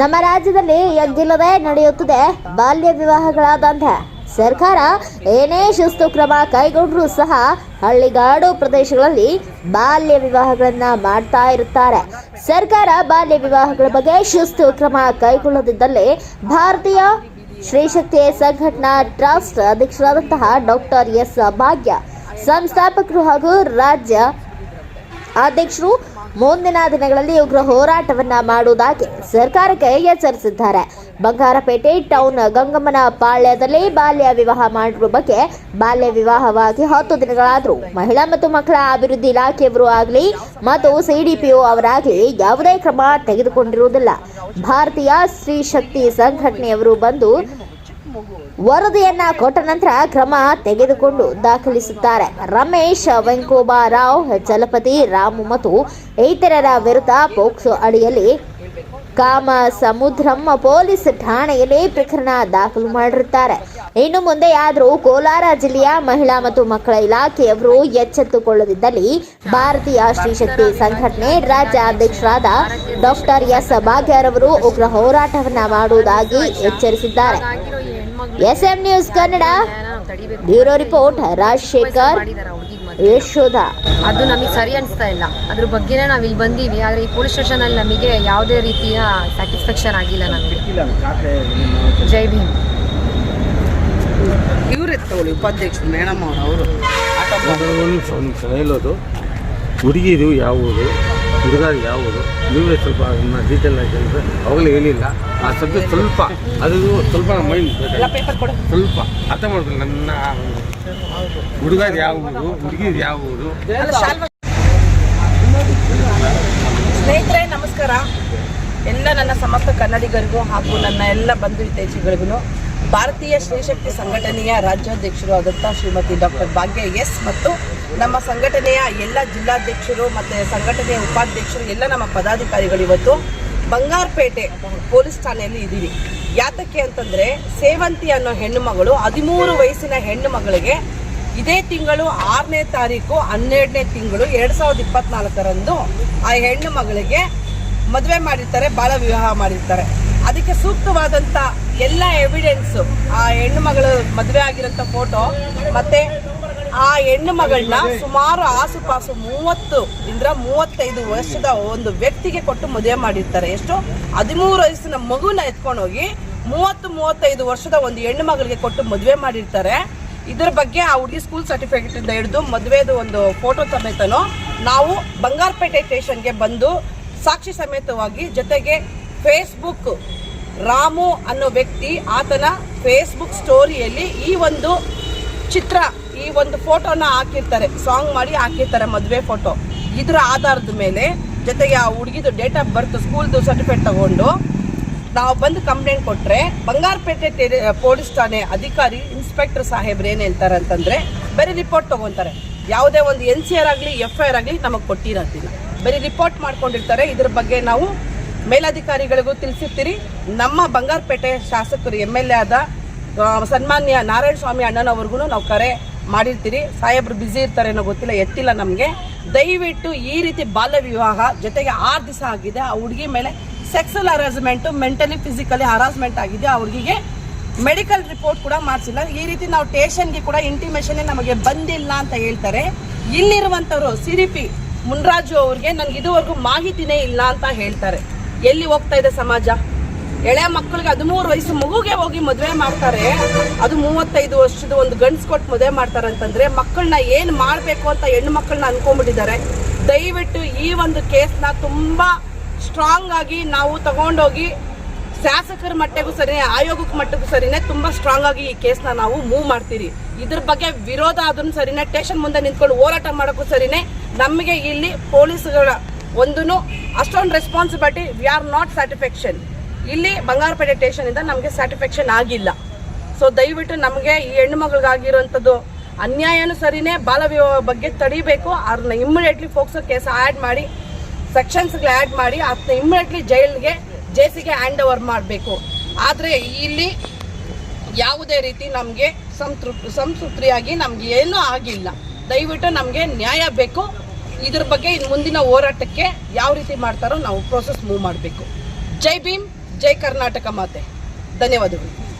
ನಮ್ಮ ರಾಜ್ಯದಲ್ಲಿ ಎಗ್ಗಿಲ್ಲದೆ ನಡೆಯುತ್ತದೆ ಬಾಲ್ಯ ವಿವಾಹಗಳ ದಂಧೆ ಸರ್ಕಾರ ಏನೇ ಶಿಸ್ತು ಕ್ರಮ ಕೈಗೊಂಡರೂ ಸಹ ಹಳ್ಳಿಗಾಡು ಪ್ರದೇಶಗಳಲ್ಲಿ ಬಾಲ್ಯ ವಿವಾಹಗಳನ್ನು ಮಾಡ್ತಾ ಇರುತ್ತಾರೆ. ಸರ್ಕಾರ ಬಾಲ್ಯ ವಿವಾಹಗಳ ಬಗ್ಗೆ ಶಿಸ್ತು ಕ್ರಮ ಕೈಗೊಳ್ಳದಿದ್ದಲ್ಲಿ ಭಾರತೀಯ ಶ್ರೀಶಕ್ತಿ ಸಂಘಟನಾ ಟ್ರಸ್ಟ್ ಅಧ್ಯಕ್ಷರಾದಂತಹ ಡಾಕ್ಟರ್ ಎಸ್ ಭಾಗ್ಯ, ಸಂಸ್ಥಾಪಕರು ಹಾಗೂ ರಾಜ್ಯ ಅಧ್ಯಕ್ಷರು ಮುಂದಿನ ದಿನಗಳಲ್ಲಿ ಉಗ್ರ ಹೋರಾಟವನ್ನ ಮಾಡುವುದಾಗಿ ಸರ್ಕಾರಕ್ಕೆ ಎಚ್ಚರಿಸಿದ್ದಾರೆ. ಬಂಗಾರಪೇಟೆ ಟೌನ್ ಗಂಗಮ್ಮನ ಪಾಳ್ಯದಲ್ಲಿ ಬಾಲ್ಯ ವಿವಾಹ ಮಾಡಿರುವ ಬಗ್ಗೆ ಬಾಲ್ಯ ವಿವಾಹವಾಗಿ ಹತ್ತು ದಿನಗಳಾದರೂ ಮಹಿಳಾ ಮತ್ತು ಮಕ್ಕಳ ಅಭಿವೃದ್ಧಿ ಇಲಾಖೆಯವರು ಆಗಲಿ ಮತ್ತು ಸಿಡಿಪಿಒ ಅವರಾಗಲಿ ಯಾವುದೇ ಕ್ರಮ ತೆಗೆದುಕೊಂಡಿರುವುದಿಲ್ಲ. ಭಾರತೀಯ ಸ್ತ್ರೀ ಶಕ್ತಿ ಸಂಘಟನೆಯವರು ಬಂದು ವರದಿಯನ್ನ ಕೊಟ್ಟ ನಂತರ ಕ್ರಮ ತೆಗೆದುಕೊಂಡು ದಾಖಲಿಸುತ್ತಾರೆ. ರಮೇಶ್ ವೆಂಕೋಬಾರಾವ್ ಚಲಪತಿ ರಾಮು ಮತ್ತು ಇತರರ ವಿರುದ್ಧ ಪೋಕ್ಸೋ ಅಡಿಯಲ್ಲಿ ಕಾಮ ಸಮುದ್ರಂ ಪೊಲೀಸ್ ಠಾಣೆಯಲ್ಲಿ ಪ್ರಕರಣ ದಾಖಲು ಮಾಡಿರುತ್ತಾರೆ. ಇನ್ನು ಮುಂದೆ ಆದರೂ ಕೋಲಾರ ಜಿಲ್ಲೆಯ ಮಹಿಳಾ ಮತ್ತು ಮಕ್ಕಳ ಇಲಾಖೆಯವರು ಎಚ್ಚೆತ್ತುಕೊಳ್ಳದಿದ್ದಲ್ಲಿ ಭಾರತೀಯ ಶ್ರೀಶಕ್ತಿ ಸಂಘಟನೆ ರಾಜ್ಯ ಅಧ್ಯಕ್ಷರಾದ ಡಾಕ್ಟರ್ ಎಸ್ ಭಾಗ್ಯರವರು ಉಗ್ರ ಹೋರಾಟವನ್ನ ಮಾಡುವುದಾಗಿ ಎಚ್ಚರಿಸಿದ್ದಾರೆ. ಆಗಿರೋ M S M news Kannada. Bureau report Rajashekar. Yashoda. ಅದು ನಮಗೆ ಸರಿ ಅನಿಸ್ತಾ ಇಲ್ಲ. ಅದ್ರ ಬಗ್ಗೆನೇ ನಾವು ಇಲ್ಲಿ ಬಂದೀವಿ. ಆದರೆ ಈ ಪೊಲೀಸ್ ಸ್ಟೇಷನಲ್ಲಿ ನಮಗೆ ಯಾವುದೇ ರೀತಿಯ ಸ್ಯಾಟಿಸ್ಫ್ಯಾಕ್ಷನ್ ಆಗಿಲ್ಲ ನಮಗೆ. ಜೈ ಭೀಮ್. ಇವ್ರು ತಗೊಳ್ಳಿ ಉಪಾಧ್ಯಕ್ಷರು ಮೇಡಮ್ ಅವರು ಹೇಳೋದು ಹುಡುಗಿದು ಯಾವುದು ಹುಡುಗ ಯಾವುದು? ನೀವೇ ಸ್ವಲ್ಪ ಅದನ್ನ ಡೀಟೇಲ್ ಆಗಿ ಹೇಳಿದ್ರೆ ಅವಾಗಲೇ ಹೇಳಿಲ್ಲ. ಆ ಸಬ್ಜೆಕ್ಟ್ ಸ್ವಲ್ಪ ಅದು ಸ್ವಲ್ಪ ಮೈಂಡ್ ಪೇಪರ್ ಕೊಡು. ಸ್ವಲ್ಪ ಅರ್ಥ ಮಾಡಿದ್ರು ನನ್ನ ಹುಡುಗದು ಯಾವುದು ಹುಡುಗಿ ಯಾವುದು? ಸ್ನೇಹಿತರೆ ನಮಸ್ಕಾರ. ಎಲ್ಲ ನನ್ನ ಸಮಸ್ತ ಕನ್ನಡಿಗರಿಗೂ ಹಾಗೂ ನನ್ನ ಎಲ್ಲ ಬಂಧು ಹಿತೈಷಿಗಳಿಗೂ ಭಾರತೀಯ ಶ್ರೀಶಕ್ತಿ ಸಂಘಟನೆಯ ರಾಜ್ಯಾಧ್ಯಕ್ಷರು ಆದಂಥ ಶ್ರೀಮತಿ ಡಾಕ್ಟರ್ ಭಾಗ್ಯ ಎಸ್ ಮತ್ತು ನಮ್ಮ ಸಂಘಟನೆಯ ಎಲ್ಲ ಜಿಲ್ಲಾಧ್ಯಕ್ಷರು ಮತ್ತು ಸಂಘಟನೆಯ ಉಪಾಧ್ಯಕ್ಷರು, ಎಲ್ಲ ನಮ್ಮ ಪದಾಧಿಕಾರಿಗಳು ಇವತ್ತು ಬಂಗಾರಪೇಟೆ ಪೊಲೀಸ್ ಠಾಣೆಯಲ್ಲಿ ಇದ್ದೀವಿ. ಯಾತಕ್ಕೆ ಅಂತಂದರೆ ಸೇವಂತಿ ಅನ್ನೋ ಹೆಣ್ಣು ಮಗಳು ಹದಿಮೂರು ವಯಸ್ಸಿನ ಹೆಣ್ಣು ಮಗಳಿಗೆ ಇದೇ ತಿಂಗಳು ಆರನೇ ತಾರೀಕು ಹನ್ನೆರಡನೇ ತಿಂಗಳು ಎರಡು ಸಾವಿರದ ಇಪ್ಪತ್ನಾಲ್ಕರಂದು ಆ ಹೆಣ್ಣು ಮಗಳಿಗೆ ಮದುವೆ ಮಾಡಿರ್ತಾರೆ ಬಾಳ ವಿವಾಹ ಮಾಡಿರ್ತಾರೆ. ಅದಕ್ಕೆ ಸೂಕ್ತವಾದಂಥ ಎಲ್ಲ ಎವಿಡೆನ್ಸು ಆ ಹೆಣ್ಣು ಮಗಳು ಮದುವೆ ಆಗಿರೋಂಥ ಫೋಟೋ ಮತ್ತೆ ಆ ಹೆಣ್ಣು ಮಗಳನ್ನ ಸುಮಾರು ಆಸುಪಾಸು ಮೂವತ್ತು ಇಂದ್ರ ಮೂವತ್ತೈದು ವರ್ಷದ ಒಂದು ವ್ಯಕ್ತಿಗೆ ಕೊಟ್ಟು ಮದುವೆ ಮಾಡಿರ್ತಾರೆ. ಎಷ್ಟು? ಹದಿಮೂರು ವಯಸ್ಸಿನ ಮಗುನ ಎತ್ಕೊಂಡೋಗಿ ಮೂವತ್ತು ಮೂವತ್ತೈದು ವರ್ಷದ ಒಂದು ಹೆಣ್ಣು ಮಗಳಿಗೆ ಕೊಟ್ಟು ಮದುವೆ ಮಾಡಿರ್ತಾರೆ. ಇದರ ಬಗ್ಗೆ ಆ ಹುಡುಗಿ ಸ್ಕೂಲ್ ಸರ್ಟಿಫಿಕೇಟ್ ಇಂದ ಹಿಡಿದು ಮದುವೆದು ಒಂದು ಫೋಟೋ ಸಮೇತನು ನಾವು ಬಂಗಾರಪೇಟೆ ಸ್ಟೇಷನ್ಗೆ ಬಂದು ಸಾಕ್ಷಿ ಸಮೇತವಾಗಿ ಜೊತೆಗೆ ಫೇಸ್ಬುಕ್ ರಾಮು ಅನ್ನೋ ವ್ಯಕ್ತಿ ಆತನ ಫೇಸ್ಬುಕ್ ಸ್ಟೋರಿಯಲ್ಲಿ ಈ ಒಂದು ಚಿತ್ರ, ಈ ಒಂದು ಫೋಟೋನ ಹಾಕಿರ್ತಾರೆ. ಸಾಂಗ್ ಮಾಡಿ ಹಾಕಿರ್ತಾರೆ ಮದುವೆ ಫೋಟೋ. ಇದರ ಆಧಾರದ ಮೇಲೆ ಜೊತೆಗೆ ಆ ಹುಡುಗಿದು ಡೇಟ್ ಆಫ್ ಬರ್ತ್, ಸ್ಕೂಲ್ದು ಸರ್ಟಿಫಿಕೇಟ್ ತಗೊಂಡು ನಾವು ಬಂದು ಕಂಪ್ಲೇಂಟ್ ಕೊಟ್ರೆ ಬಂಗಾರಪೇಟೆ ಪೊಲೀಸ್ ಠಾಣೆ ಅಧಿಕಾರಿ ಇನ್ಸ್ಪೆಕ್ಟರ್ ಸಾಹೇಬ್ರು ಏನು ಹೇಳ್ತಾರೆ ಅಂತಂದ್ರೆ, ಬರೀ ರಿಪೋರ್ಟ್ ತೊಗೊತಾರೆ. ಯಾವುದೇ ಒಂದು ಎನ್ ಸಿ ಆರ್ ಆಗಲಿ, ಎಫ್ ಐ ಆರ್ ಆಗಲಿ ನಮಗೆ ಕೊಟ್ಟಿರೋದಿಲ್ಲ. ಬರೀ ರಿಪೋರ್ಟ್ ಮಾಡ್ಕೊಂಡಿರ್ತಾರೆ. ಇದ್ರ ಬಗ್ಗೆ ನಾವು ಮೇಲಧಿಕಾರಿಗಳಿಗೂ ತಿಳಿಸಿರ್ತೀರಿ. ನಮ್ಮ ಬಂಗಾರಪೇಟೆ ಶಾಸಕರು ಎಂ ಎಲ್ ಎ ಆದ ಸನ್ಮಾನ್ಯ ನಾರಾಯಣ ಸ್ವಾಮಿ ಅಣ್ಣನವ್ರಿಗೂ ನಾವು ಕರೆ ಮಾಡಿರ್ತೀರಿ. ಸಾಹೇಬ್ರು ಬ್ಯುಸಿ ಇರ್ತಾರೆ ಅನ್ನೋ ಗೊತ್ತಿಲ್ಲ, ಎತ್ತಿಲ್ಲ ನಮಗೆ. ದಯವಿಟ್ಟು ಈ ರೀತಿ ಬಾಲ್ಯ ವಿವಾಹ ಜೊತೆಗೆ ಆರು ದಿವಸ ಆಗಿದೆ. ಆ ಹುಡುಗಿ ಮೇಲೆ sexual harassment mentally physically harassment ಆಗಿದೆ. ಆ ಹುಡುಗಿಗೆ ಮೆಡಿಕಲ್ ರಿಪೋರ್ಟ್ ಕೂಡ ಮಾಡಿಸಿಲ್ಲ. ಈ ರೀತಿ ನಾವು ಟೇಷನ್ಗೆ ಕೂಡ ಇಂಟಿಮೇಷನ್ ನಮಗೆ ಬಂದಿಲ್ಲ ಅಂತ ಹೇಳ್ತಾರೆ. ಇಲ್ಲಿರುವಂಥವ್ರು ಸಿ ಡಿ ಪಿ ಮುನ್ರಾಜು ಅವ್ರಿಗೆ ನನಗೆ ಇದುವರೆಗೂ ಮಾಹಿತಿನೇ ಇಲ್ಲ ಅಂತ ಹೇಳ್ತಾರೆ. ಎಲ್ಲಿ ಹೋಗ್ತಾ ಇದೆ ಸಮಾಜ? ಎಳೆ ಮಕ್ಕಳಿಗೆ ಹದಿಮೂರು ವಯಸ್ಸು ಮಗುಗೆ ಹೋಗಿ ಮದುವೆ ಮಾಡ್ತಾರೆ. ಅದು ಮೂವತ್ತೈದು ವರ್ಷದ ಒಂದು ಗಂಡ್ಸ್ ಕೊಟ್ಟು ಮದುವೆ ಮಾಡ್ತಾರೆ ಅಂತಂದ್ರೆ ಮಕ್ಕಳನ್ನ ಏನು ಮಾಡಬೇಕು ಅಂತ ಹೆಣ್ಣು ಮಕ್ಕಳನ್ನ ಅನ್ಕೊಂಡ್ಬಿಟ್ಟಿದ್ದಾರೆ. ದಯವಿಟ್ಟು ಈ ಒಂದು ಕೇಸ್ನ ತುಂಬಾ ಸ್ಟ್ರಾಂಗ್ ಆಗಿ ನಾವು ತಗೊಂಡೋಗಿ ಶಾಸಕರ ಮಟ್ಟಿಗೂ ಸರಿನೇ, ಆಯೋಗಕ್ಕೆ ಮಟ್ಟಕ್ಕೂ ಸರಿನೇ ತುಂಬಾ ಸ್ಟ್ರಾಂಗ್ ಆಗಿ ಈ ಕೇಸ್ನ ನಾವು ಮೂವ್ ಮಾಡ್ತೀರಿ. ಇದ್ರ ಬಗ್ಗೆ ವಿರೋಧ ಆದ್ರೂ ಸರಿನೇ ಸ್ಟೇಷನ್ ಮುಂದೆ ನಿಂತ್ಕೊಂಡು ಹೋರಾಟ ಮಾಡೋಕ್ಕೂ ಸರಿನೇ. ನಮಗೆ ಇಲ್ಲಿ ಪೊಲೀಸ್ಗಳ ಒಂದೂ ಅಷ್ಟೊಂದು responsibility we are not satisfaction ಇಲ್ಲಿ ಬಂಗಾರಪೇಟೆ ಸ್ಟೇಷನ್ ಇಂದ ನಮಗೆ ಸ್ಯಾಟಿಸ್ಫ್ಯಾಕ್ಷನ್ ಆಗಿಲ್ಲ. ಸೊ ದಯವಿಟ್ಟು ನಮಗೆ ಈ ಹೆಣ್ಣು ಮಗಳಿಗಾಗಿರುವಂಥದ್ದು ಅನ್ಯಾಯನೂ ಸರಿನೇ, ಬಾಲ ವಿವಾಹ ಬಗ್ಗೆ ತಡಿಬೇಕು. ಅದನ್ನ ಇಮ್ಮಿಡಿಯೇಟ್ಲಿ ಫೋಕ್ಸೋ ಕೇಸ್ ಆ್ಯಡ್ ಮಾಡಿ ಸೆಕ್ಷನ್ಸ್ಗೆ ಆ್ಯಡ್ ಮಾಡಿ ಅದನ್ನ ಇಮ್ಮಿಡಿಯೇಟ್ಲಿ ಜೈಲ್ಗೆ ಜೇಸಿಗೆ ಹ್ಯಾಂಡ್ ಓವರ್ ಮಾಡಬೇಕು. ಆದರೆ ಇಲ್ಲಿ ಯಾವುದೇ ರೀತಿ ನಮಗೆ ಸಂತೃಪ್ ಸಂತೃಪ್ತಿಯಾಗಿ ನಮಗೆ ಏನೂ ಆಗಿಲ್ಲ. ದಯವಿಟ್ಟು ನಮಗೆ ನ್ಯಾಯ ಬೇಕು. ಇದ್ರ ಬಗ್ಗೆ ಇನ್ನು ಮುಂದಿನ ಹೋರಾಟಕ್ಕೆ ಯಾವ ರೀತಿ ಮಾಡ್ತಾರೋ ನಾವು ಪ್ರೋಸೆಸ್ ಮೂವ್ ಮಾಡಬೇಕು. ಜೈ ಭೀಮ್, ಜೈ ಕರ್ನಾಟಕ ಮಾತೆ. ಧನ್ಯವಾದಗಳು.